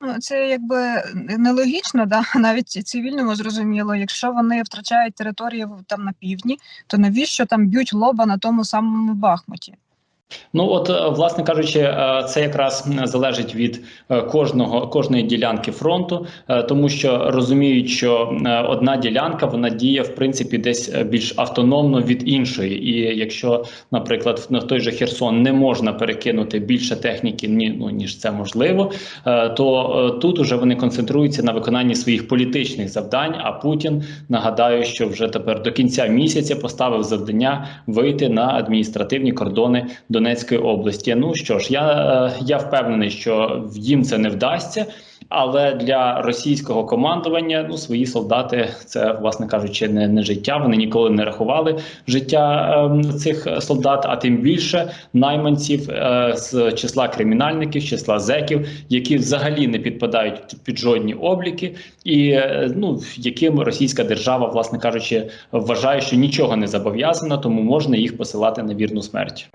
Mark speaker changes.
Speaker 1: Ну, це якби нелогічно, да навіть цивільному зрозуміло. Якщо вони втрачають території там на півдні, то навіщо там б'ють лоба на тому самому Бахмуті?
Speaker 2: Ну от, е, власне кажучи, е, це якраз залежить від е, кожного кожної ділянки фронту, тому що розуміють, що одна ділянка вона діє в принципі десь більш автономно від іншої. І якщо, наприклад, на той же Херсон не можна перекинути більше техніки, ні ну ніж це можливо, то тут уже вони концентруються на виконанні своїх політичних завдань. А Путін нагадаю, що вже тепер до кінця місяця поставив завдання вийти на адміністративні кордони Донецької області. Ну що ж, я, е, я впевнений, що їм це не вдасться. Але для російського командування ну свої солдати це, власне кажучи, не, не життя. Вони ніколи не рахували життя ем, цих солдат, а тим більше найманців е, з числа кримінальників, з числа зеків, які взагалі не підпадають під жодні обліки, і е, ну яким російська держава, власне кажучи, вважає, що нічого не зобов'язана, тому можна їх посилати на вірну смерть.